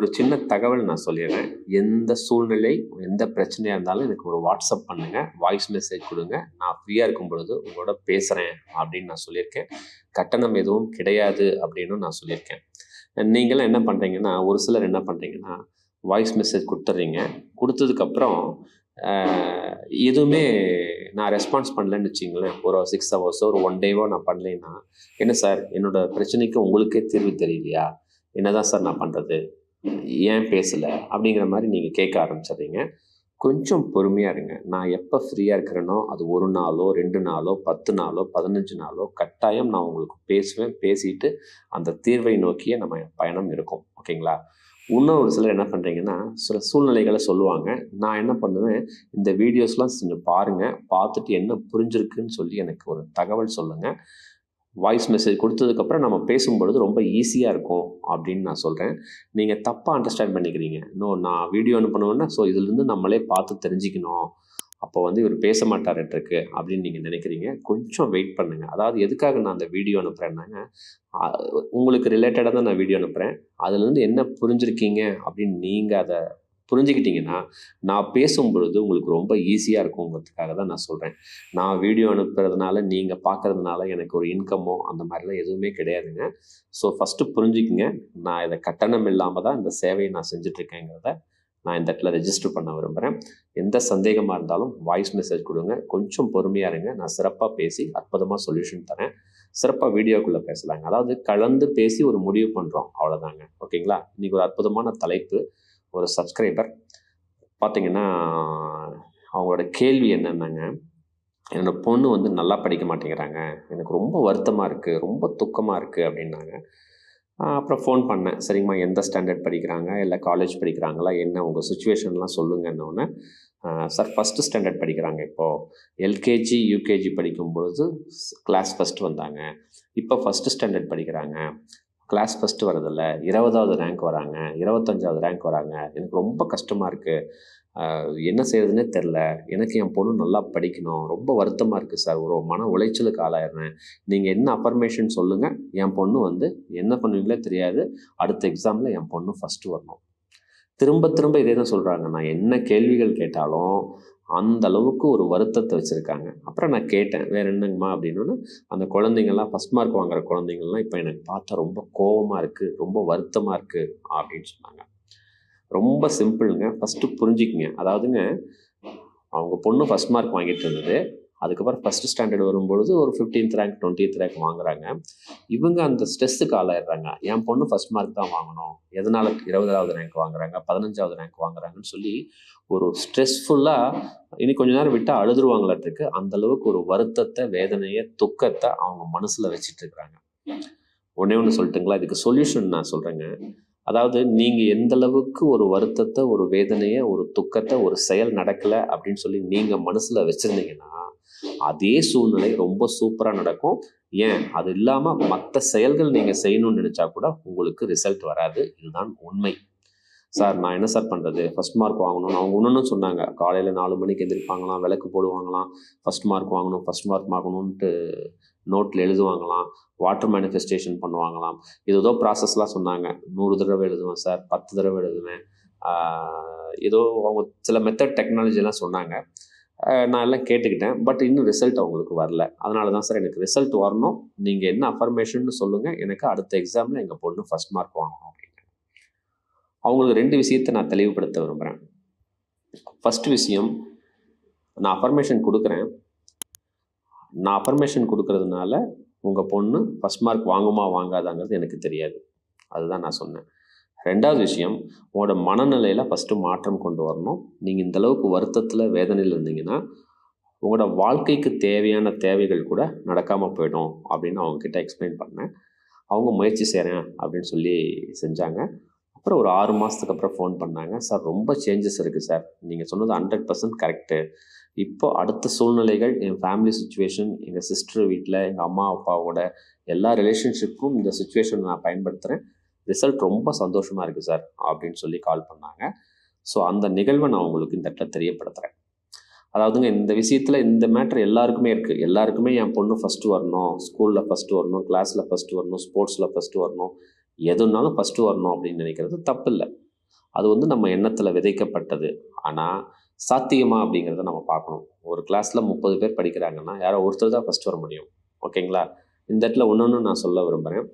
ஒரு சின்ன தகவல் நான் சொல்லிடுறேன். எந்த சூழ்நிலை எந்த பிரச்சனையாக இருந்தாலும் எனக்கு ஒரு வாட்ஸ்அப் பண்ணுங்கள் வாய்ஸ் மெசேஜ் கொடுங்க. நான் ஃப்ரீயாக இருக்கும் பொழுது உங்களோட பேசுகிறேன் அப்படின்னு நான் சொல்லியிருக்கேன். கட்டணம் எதுவும் கிடையாது அப்படின்னு நான் சொல்லியிருக்கேன். நீங்களாம் என்ன பண்ணுறீங்கன்னா ஒரு சிலர் என்ன பண்ணுறீங்கன்னா வாய்ஸ் மெசேஜ் கொடுத்துட்றீங்க கொடுத்ததுக்கப்புறம் எதுவுமே நான் ரெஸ்பான்ஸ் பண்ணலன்னு வச்சிங்களேன் ஒரு சிக்ஸ் ஹவர்ஸோ ஒரு ஒன் டேவோ நான் பண்ணலைன்னா என்ன சார்? என்னோடய பிரச்சனைக்கு உங்களுக்கே தீர்வு தெரியலையா? என்ன தான் சார் நான் பண்ணுறது ஏன் பேசலை அப்படிங்கிற மாதிரி நீங்கள் கேட்க ஆரம்பிச்சிடுறீங்க. கொஞ்சம் பொறுமையாக இருங்க. நான் எப்போ ஃப்ரீயாக இருக்கிறேனோ அது ஒரு நாளோ ரெண்டு நாளோ பத்து நாளோ பதினஞ்சு நாளோ கட்டாயம் நான் உங்களுக்கு பேசுவேன். பேசிட்டு அந்த தீர்வை நோக்கியே நம்ம பயணம் இருக்கும். ஓகேங்களா? இன்னும் ஒரு சிலர் என்ன பண்ணுறீங்கன்னா சில சூழ்நிலைகளை சொல்லுவாங்க. நான் என்ன பண்ணுவேன் இந்த வீடியோஸ்லாம் கொஞ்சம் பாருங்கள் பார்த்துட்டு என்ன புரிஞ்சிருக்குன்னு சொல்லி எனக்கு ஒரு தகவல் சொல்லுங்கள் வாய்ஸ் மெசேஜ் கொடுத்ததுக்கப்புறம் நம்ம பேசும்பொழுது ரொம்ப ஈஸியாக இருக்கும் அப்படின்னு நான் சொல்கிறேன் நீங்கள் தப்பாக அண்டர்ஸ்டாண்ட் பண்ணிக்கிறீங்க. இன்னும் நான் வீடியோ அனுப்பணுன்னா ஸோ இதுலேருந்து நம்மளே பார்த்து தெரிஞ்சுக்கணும். அப்போ வந்து இவர் பேச மாட்டார்ட்ருக்கு அப்படின்னு நீங்கள் நினைக்கிறீங்க. கொஞ்சம் வெயிட் பண்ணுங்கள் அதாவது எதுக்காக நான் அந்த வீடியோ அனுப்புகிறேன்னாங்க உங்களுக்கு ரிலேட்டடாக தான் நான் வீடியோ அனுப்புகிறேன் அதுலேருந்து என்ன புரிஞ்சுருக்கீங்க அப்படின்னு நீங்கள் அதை புரிஞ்சுக்கிட்டிங்கன்னா நான் பேசும் பொழுது உங்களுக்கு ரொம்ப ஈஸியாக இருக்குங்கிறதுக்காக தான் நான் சொல்கிறேன் நான் வீடியோ அனுப்புறதுனால நீங்கள் பார்க்குறதுனால எனக்கு ஒரு இன்கமோ அந்த மாதிரிலாம் எதுவுமே கிடையாதுங்க. ஸோ ஃபஸ்ட்டு புரிஞ்சுக்கிங்க. நான் இதை கட்டணம் இல்லாமல் தான் இந்த சேவையை நான் செஞ்சிட்ருக்கேங்கிறத நான் இந்த இடத்துல ரெஜிஸ்டர் பண்ண விரும்புகிறேன் எந்த சந்தேகமாக இருந்தாலும் வாய்ஸ் மெசேஜ் கொடுங்க. கொஞ்சம் பொறுமையாக இருங்க. நான் சிறப்பாக பேசி அற்புதமாக சொல்யூஷன் தரேன். சிறப்பாக வீடியோக்குள்ளே பேசலாங்க. அதாவது கலந்து பேசி ஒரு முடிவு பண்ணுறோம் அவ்வளோதாங்க ஓகேங்களா? இன்றைக்கி ஒரு அற்புதமான தலைப்பு. ஒரு சப்ஸ்கிரைபர் பார்த்தீங்கன்னா அவங்களோட கேள்வி என்னென்னாங்க என்னோடய பொண்ணு வந்து நல்லா படிக்க மாட்டேங்கிறாங்க. எனக்கு ரொம்ப வருத்தமாக இருக்குது ரொம்ப துக்கமாக இருக்குது அப்படின்னாங்க. அப்புறம் ஃபோன் பண்ணேன். சரிங்கம்மா எந்த ஸ்டாண்டர்ட் படிக்கிறாங்க? இல்லை காலேஜ் படிக்கிறாங்களா? என்ன? உங்கள் சுச்சுவேஷன்லாம் சொல்லுங்கன்னொன்னே சார் ஃபஸ்ட்டு ஸ்டாண்டர்ட் படிக்கிறாங்க இப்போது எல்கேஜி யூகேஜி படிக்கும் பொழுது கிளாஸ் ஃபஸ்ட்டு வந்தாங்க. இப்போ ஃபஸ்ட்டு ஸ்டாண்டர்ட் படிக்கிறாங்க. கிளாஸ் ஃபஸ்ட்டு வரதில்ல இருபதாவது ரேங்க் வராங்க. இருபத்தஞ்சாவது ரேங்க் வராங்க. எனக்கு ரொம்ப கஷ்டமாக இருக்குது என்ன செய்யறதுனே தெரில. எனக்கு என் பொண்ணு நல்லா படிக்கணும். ரொம்ப வருத்தமாக இருக்குது சார் ஒரு மன உளைச்சலுக்கு ஆளாயிடுறேன். நீங்கள் என்ன அஃபர்மேஷன் சொல்லுங்கள் என் பொண்ணு வந்து என்ன பண்ணுவீங்களே தெரியாது. அடுத்த எக்ஸாமில் என் பொண்ணு ஃபஸ்ட்டு வரணும். திரும்ப திரும்ப இதே தான் சொல்கிறாங்க நான் என்ன கேள்விகள் கேட்டாலும் அந்த அளவுக்கு ஒரு வருத்தத்தை வச்சுருக்காங்க. அப்புறம் நான் கேட்டேன் வேறு என்னங்கம்மா? அப்படின்னா அந்த குழந்தைங்கள்லாம் ஃபஸ்ட் மார்க் வாங்குற குழந்தைங்கள்லாம் இப்போ எனக்கு பார்த்தா ரொம்ப கோபமாக இருக்குது ரொம்ப வருத்தமாக இருக்குது அப்படின்னு சொன்னாங்க. ரொம்ப சிம்பிளுங்க. ஃபஸ்ட்டு புரிஞ்சுக்கிங்க. அதாவதுங்க அவங்க பொண்ணு ஃபஸ்ட் மார்க் வாங்கிட்டு இருந்தது. அதுக்கப்புறம் ஃபஸ்ட்டு ஸ்டாண்டர்ட் வரும்பொழுது ஒரு ஃபிஃப்டீன்த் ரேங்க் டுவெண்ட்டித் ரேங்க் வாங்குறாங்க. இவங்க அந்த ஸ்ட்ரெஸ்ஸுக்கு ஆளாயிடுறாங்க. என் பொண்ணு ஃபஸ்ட் மார்க் தான் வாங்கணும். எதனால் இருபதாவது ரேங்க் வாங்குறாங்க பதினஞ்சாவது ரேங்க் வாங்குறாங்கன்னு சொல்லி ஒரு ஸ்ட்ரெஸ்ஃபுல்லாக இனி கொஞ்ச நேரம் விட்டால் அழுதுருவாங்களாட்டுருக்கு அந்த அளவுக்கு ஒரு வருத்தத்தை வேதனையை துக்கத்தை அவங்க மனசில் வச்சுட்டு இருக்கிறாங்க ஒன்றே ஒன்று சொல்லட்டுங்களா? இதுக்கு சொல்யூஷன் நான் சொல்கிறேங்க அதாவது நீங்கள் எந்த அளவுக்கு ஒரு வருத்தத்தை ஒரு வேதனையை ஒரு துக்கத்தை ஒரு செயல் நடக்கலை அப்படின்னு சொல்லி நீங்கள் மனசில் வச்சுருந்தீங்கன்னா அதே சூழ்நிலை ரொம்ப சூப்பராக நடக்கும். ஏன்? அது இல்லாமல் மற்ற செயல்கள் நீங்கள் செய்யணும்னு நினச்சா கூட உங்களுக்கு ரிசல்ட் வராது. இதுதான் உண்மை. சார் நான் என்ன சார் பண்ணுறது ஃபஸ்ட் மார்க் வாங்கணும்னு அவங்க ஒன்றுன்னு சொன்னாங்க. காலையில் நாலு மணிக்கு எந்திரிப்பாங்களாம் விளக்கு போடுவாங்களாம். ஃபஸ்ட் மார்க் வாங்கணும் ஃபஸ்ட் மார்க் வாங்கணுன்ட்டு நோட்டில் எழுதுவாங்களாம் வாட்டர் மேனிஃபெஸ்டேஷன் பண்ணுவாங்களாம். இது ஏதோ ப்ராசஸ்லாம் சொன்னாங்க. நூறு தடவை எழுதுவேன் சார் பத்து தடவை எழுதுவேன். ஏதோ அவங்க சில மெத்தட் டெக்னாலஜிலாம் சொன்னாங்க. நான் எல்லாம் கேட்டுக்கிட்டேன். பட் இன்னும் ரிசல்ட் அவங்களுக்கு வரல. அதனால தான் சார் எனக்கு ரிசல்ட் வரணும். நீங்கள் என்ன அஃபர்மேஷன் சொல்லுங்கள் எனக்கு அடுத்த எக்ஸாமில் எங்கள் பொண்ணு ஃபஸ்ட் மார்க் வாங்கணும் அப்படின்னு. அவங்களுக்கு ரெண்டு விஷயத்தை நான் தெளிவுபடுத்த விரும்புகிறேன் ஃபஸ்ட் விஷயம் நான் அஃபர்மேஷன் கொடுக்குறேன். நான் அஃபர்மேஷன் கொடுக்கறதுனால உங்கள் பொண்ணு ஃபஸ்ட் மார்க் வாங்குமா வாங்காதாங்கிறது எனக்கு தெரியாது. அதுதான் நான் சொன்னேன். ரெண்டாவது விஷயம் உங்களோட மனநிலையில் ஃபஸ்ட்டு மாற்றம் கொண்டு வரணும். நீங்கள் இந்தளவுக்கு வருத்தத்தில் வேதனையில் இருந்தீங்கன்னா உங்களோட வாழ்க்கைக்கு தேவையான தேவைகள் கூட நடக்காமல் போயிடும் அப்படின்னு அவங்கக்கிட்ட எக்ஸ்பிளைன் பண்ணேன். அவங்க முயற்சி செய்கிறேன் அப்படின்னு சொல்லி செஞ்சாங்க. அப்புறம் ஒரு ஆறு மாதத்துக்கு அப்புறம் ஃபோன் பண்ணாங்க. சார் ரொம்ப சேஞ்சஸ் இருக்குது சார். நீங்கள் சொன்னது ஹண்ட்ரட் பர்சன்ட் கரெக்டு இப்போ அடுத்த சூழ்நிலைகள் என் ஃபேமிலி சுச்சுவேஷன் எங்கள் சிஸ்டர் வீட்டில் எங்கள் அம்மா அப்பாவோட எல்லா ரிலேஷன்ஷிப்புக்கும் இந்த சுச்சுவேஷன் நான் பயன்படுத்துகிறேன் ரிசல்ட் ரொம்ப சந்தோஷமாக இருக்குது சார் அப்படின்னு சொல்லி கால் பண்ணாங்க. ஸோ அந்த நிகழ்வை நான் உங்களுக்கு இந்த இடத்துல தெரியப்படுத்துகிறேன் அதாவதுங்க இந்த விஷயத்தில் இந்த மேட்ரு எல்லாருக்குமே இருக்குது எல்லாருக்குமே என் பொண்ணு ஃபஸ்ட்டு வரணும் ஸ்கூலில் ஃபஸ்ட்டு வரணும் கிளாஸில் ஃபஸ்ட்டு வரணும் ஸ்போர்ட்ஸில் ஃபஸ்ட்டு வரணும். எதுனாலும் ஃபஸ்ட்டு வரணும் அப்படின்னு நினைக்கிறது தப்பு இல்லை அது வந்து நம்ம எண்ணத்தில் விதைக்கப்பட்டது. ஆனால் சாத்தியமா அப்படிங்கிறத நம்ம பார்க்கணும். ஒரு கிளாஸில் முப்பது பேர் படிக்கிறாங்கன்னா யாரோ ஒருத்தர் தான் ஃபஸ்ட் வர முடியும். ஓகேங்களா? இந்த இடத்துல ஒன்று நான் சொல்ல விரும்புகிறேன்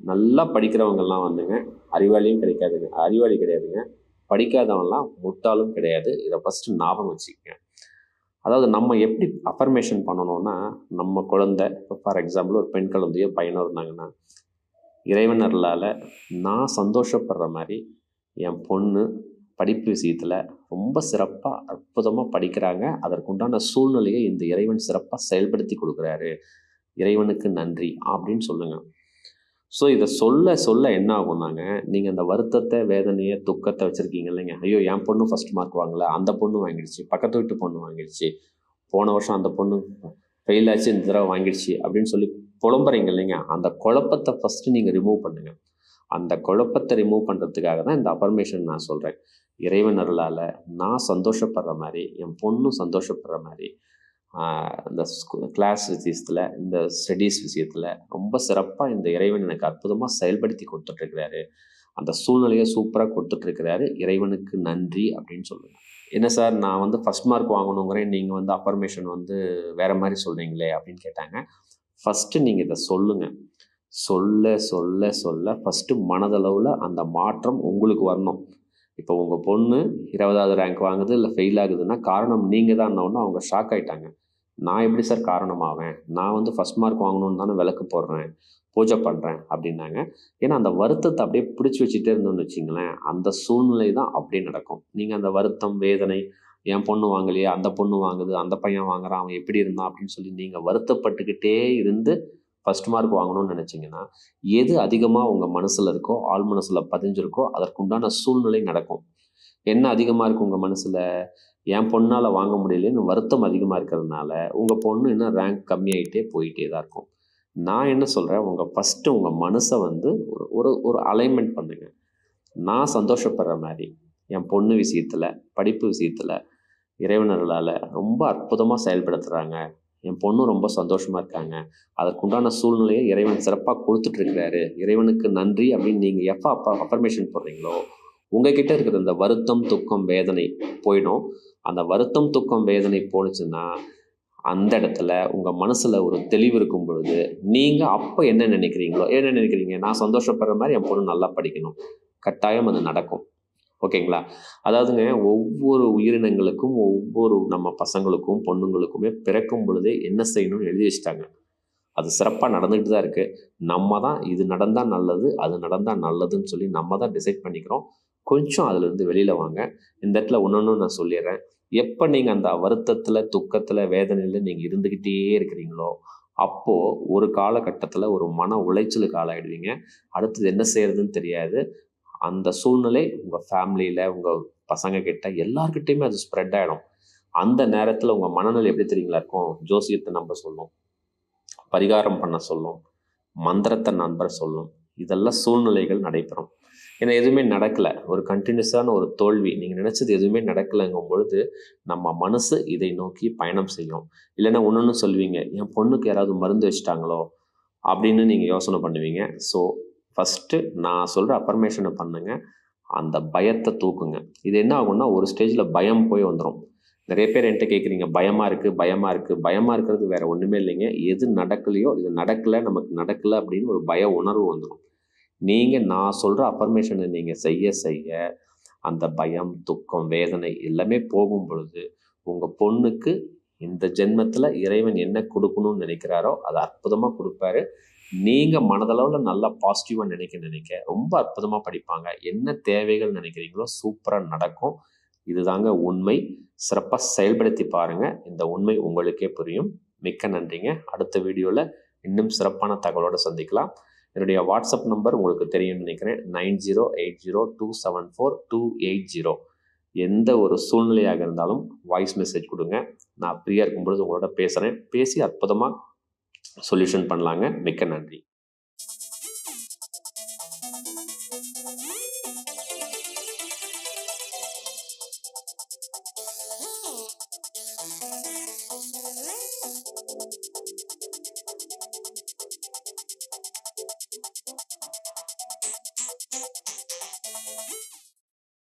நல்லா படிக்கிறவங்கெல்லாம் வந்துங்க அறிவாளியும் கிடைக்காதுங்க. அறிவாளி கிடையாதுங்க. படிக்காதவங்கலாம் முட்டாளும் கிடையாது. இதை ஃபஸ்ட்டு ஞாபகம் வச்சுக்கங்க. அதாவது நம்ம எப்படி அஃபர்மேஷன் பண்ணணும்னா நம்ம குழந்தை இப்போ ஃபார் எக்ஸாம்பிள் ஒரு பெண் குழந்தையோ பையனோ இருந்தாங்கன்னா இறைவனர்களால் நான் சந்தோஷப்படுற மாதிரி என் பொண்ணு படிப்பு விஷயத்தில் ரொம்ப சிறப்பாக அற்புதமாக படிக்கிறாங்க. அதற்குண்டான சூழ்நிலையை இந்த இறைவன் சிறப்பாக செயல்படுத்தி கொடுக்குறாரு. இறைவனுக்கு நன்றி அப்படின்னு சொல்லுங்கள் ஸோ இதை சொல்ல சொல்ல என்ன ஆகும்னாங்க நீங்கள் அந்த வருத்தத்தை வேதனையை துக்கத்தை வச்சுருக்கீங்க இல்லைங்க. ஐயோ என் பொண்ணு ஃபஸ்ட் மார்க் வாங்கல அந்த பொண்ணு வாங்கிடுச்சு பக்கத்து வீட்டு பொண்ணு வாங்கிடுச்சு போன வருஷம் அந்த பொண்ணு ஃபெயில் ஆச்சு இந்த தடவை வாங்கிடுச்சு அப்படின்னு சொல்லி புலம்புறீங்க இல்லைங்க. அந்த குழப்பத்தை ஃபஸ்ட்டு நீங்கள் ரிமூவ் பண்ணுங்கள் அந்த குழப்பத்தை ரிமூவ் பண்ணுறதுக்காக தான் இந்த அஃபர்மேஷன் நான் சொல்கிறேன் இறைவன் அருளால் நான் சந்தோஷப்படுற மாதிரி என் பொண்ணும் சந்தோஷப்படுற மாதிரி இந்த கிளாஸ் விஷயத்தில் இந்த ஸ்டடீஸ் விஷயத்தில் ரொம்ப சிறப்பாக இந்த இறைவன் எனக்கு அற்புதமாக செயல்படுத்தி கொடுத்துட்ருக்கிறாரு. அந்த சூழ்நிலையை சூப்பராக கொடுத்துட்ருக்கிறாரு. இறைவனுக்கு நன்றி அப்படின்னு சொல்லுங்கள் என்ன சார் நான் வந்து ஃபஸ்ட் மார்க் வாங்கணுங்கிறேன். நீங்கள் வந்து அஃபர்மேஷன் வந்து வேறு மாதிரி சொல்கிறீங்களே அப்படின்னு கேட்டாங்க. ஃபஸ்ட்டு நீங்கள் இதை சொல்லுங்கள் சொல்ல சொல்ல சொல்ல ஃபஸ்ட்டு மனதளவில் அந்த மாற்றம் உங்களுக்கு வரணும். இப்போ உங்கள் பொண்ணு இருபதாவது ரேங்க் வாங்குது இல்லை ஃபெயில் ஆகுதுன்னா காரணம் நீங்கள் தான் அவங்க ஷாக் ஆகிட்டாங்க நான் எப்படி சார் காரணமாவேன்? நான் வந்து ஃபஸ்ட் மார்க் வாங்கணுன்னு தானே விளக்கு போடுறேன் பூஜை பண்ணுறேன் அப்படின்னாங்க. ஏன்னா அந்த வருத்தத்தை அப்படியே பிடிச்சி வச்சுட்டே இருந்தோம்னு வச்சிங்களேன் அந்த சூழ்நிலை தான் அப்படியே நடக்கும். நீங்கள் அந்த வருத்தம் வேதனை என் பொண்ணு வாங்கலையே அந்த பொண்ணு வாங்குது அந்த பையன் வாங்குறான் அவன் எப்படி இருந்தான் அப்படின்னு சொல்லி நீங்கள் வருத்தப்பட்டுக்கிட்டே இருந்து ஃபஸ்ட் மார்க் வாங்கணும்னு நினச்சிங்கன்னா எது அதிகமாக உங்கள் மனசில் இருக்கோ ஆள் மனசில் பதிஞ்சிருக்கோ அதற்குண்டான சூழ்நிலை நடக்கும். என்ன அதிகமாக இருக்கும் உங்கள் மனசில்? என் பொண்ணால் வாங்க முடியலன்னு வருத்தம் அதிகமாக இருக்கிறதுனால உங்கள் பொண்ணு இன்னும் ரேங்க் கம்மியாகிட்டே போயிட்டே தான் இருக்கும். நான் என்ன சொல்கிறேன் உங்கள் ஃபஸ்ட்டு உங்கள் மனசை வந்து ஒரு ஒரு ஒரு அலைன்மெண்ட் பண்ணுங்கள் நான் சந்தோஷப்படுற மாதிரி என் பொண்ணு விஷயத்தில் படிப்பு விஷயத்தில் இறைவனர்களால் ரொம்ப அற்புதமாக செயல்படுத்துகிறாங்க என் பொண்ணும் ரொம்ப சந்தோஷமாக இருக்காங்க. அதற்குண்டான சூழ்நிலையை இறைவன் சிறப்பாக கொடுத்துட்ருக்கிறாரு இறைவனுக்கு நன்றி அப்படின்னு நீங்கள் எப்போ அப்போ அஃபர்மேஷன் போடுறீங்களோ உங்ககிட்ட இருக்கிற இந்த வருத்தம் துக்கம் வேதனை போயிடும். அந்த வருத்தம் துக்கம் வேதனை போணுச்சுன்னா அந்த இடத்துல உங்கள் மனசில் ஒரு தெளிவு இருக்கும் பொழுது நீங்கள் அப்போ என்ன நினைக்கிறீங்களோ என்ன நினைக்கிறீங்க? நான் சந்தோஷப்படுற மாதிரி என் பொண்ணு நல்லா படிக்கணும். கட்டாயம் அது நடக்கும். ஓகேங்களா? அதாவதுங்க ஒவ்வொரு உயிரினங்களுக்கும் ஒவ்வொரு நம்ம பசங்களுக்கும் பொண்ணுங்களுக்குமே பிறக்கும் பொழுதே என்ன செய்யணும்னு எழுதி வச்சுட்டாங்க. அது சிறப்பாக நடந்துக்கிட்டு தான் இருக்குது நம்ம தான் இது நடந்தால் நல்லது அது நடந்தால் நல்லதுன்னு சொல்லி நம்ம தான் டிசைட் பண்ணிக்கிறோம். கொஞ்சம் அதுலேருந்து வெளியில் வாங்க. இந்த இடத்துல ஒன்று நான் சொல்லிடுறேன். எப்போ நீங்கள் அந்த வருத்தத்தில் துக்கத்தில் வேதனையில் நீங்கள் இருந்துக்கிட்டே இருக்கிறீங்களோ அப்போது ஒரு காலகட்டத்தில் ஒரு மன உளைச்சலுக்கு ஆளாயிடுவீங்க. அடுத்தது என்ன செய்யறதுன்னு தெரியாது. அந்த சூழ்நிலை உங்கள் ஃபேமிலியில் உங்கள் பசங்க கிட்ட எல்லாருக்கிட்டையுமே அது ஸ்ப்ரெட் ஆகிடும் அந்த நேரத்தில் உங்கள் மனநிலை எப்படி தெரியுங்களா இருக்கும்? ஜோசியத்தை நம்ப சொல்லும். பரிகாரம் பண்ண சொல்லும். மந்திரத்தை நண்பர் சொல்லும். இதெல்லாம் சூழ்நிலைகள் நடைபெறும். ஏன்னா எதுவுமே நடக்கலை. ஒரு கண்டினியூஸான ஒரு தோல்வி. நீங்கள் நினச்சது எதுவுமே நடக்கலைங்கும் பொழுது நம்ம மனசு இதை நோக்கி பயணம் செய்யும். இல்லைன்னா ஒன்று சொல்லுவீங்க என் பொண்ணுக்கு யாராவது மருந்து வச்சுட்டாங்களோ? அப்படின்னு நீங்கள் யோசனை பண்ணுவீங்க. ஸோ ஃபஸ்ட்டு நான் சொல்கிற அஃபர்மேஷனை பண்ணுங்கள் அந்த பயத்தை தூக்குங்க. இது என்ன ஆகும்னா ஒரு ஸ்டேஜில் பயம் போய் வந்துடும் நிறைய பேர் என்கிட்ட கேட்குறீங்க பயமாக இருக்குது பயமாக இருக்குது பயமாக இருக்கிறது வேறு ஒன்றுமே இல்லைங்க. எது நடக்கலையோ இது நடக்கலை நமக்கு நடக்கலை அப்படின்னு ஒரு பய உணர்வு வந்துடும் நீங்கள் நான் சொல்கிற அஃபர்மேஷனை நீங்கள் செய்ய செய்ய அந்த பயம் துக்கம் வேதனை எல்லாமே போகும் பொழுது உங்கள் பொண்ணுக்கு இந்த ஜென்மத்தில் இறைவன் என்ன கொடுக்கணும்னு நினைக்கிறாரோ அதை அற்புதமாக கொடுப்பாரு. நீங்கள் மனதளவில் நல்லா பாசிட்டிவாக நினைக்க நினைக்க ரொம்ப அற்புதமாக படிப்பாங்க. என்ன தேவைகள் நினைக்கிறீங்களோ சூப்பராக நடக்கும். இதுதாங்க உண்மை. சிறப்பாக செயல்படுத்தி பாருங்கள் இந்த உண்மை உங்களுக்கே புரியும். மிக்க நன்றிங்க. அடுத்த வீடியோவில் இன்னும் சிறப்பான தகவலோடு சந்திக்கலாம். என்னுடைய வாட்ஸ்அப் நம்பர் உங்களுக்கு தெரியும்னு நினைக்கிறேன். Nine zero eight zero two seven four two eight zero. எந்த ஒரு சூழ்நிலையாக இருந்தாலும் வாய்ஸ் மெசேஜ் கொடுங்க. நான் ஃப்ரீயாக இருக்கும்பொழுது உங்களோட பேசுகிறேன் பேசி அற்புதமாக சொல்யூஷன் பண்ணலாங்க. மிக்க நன்றி.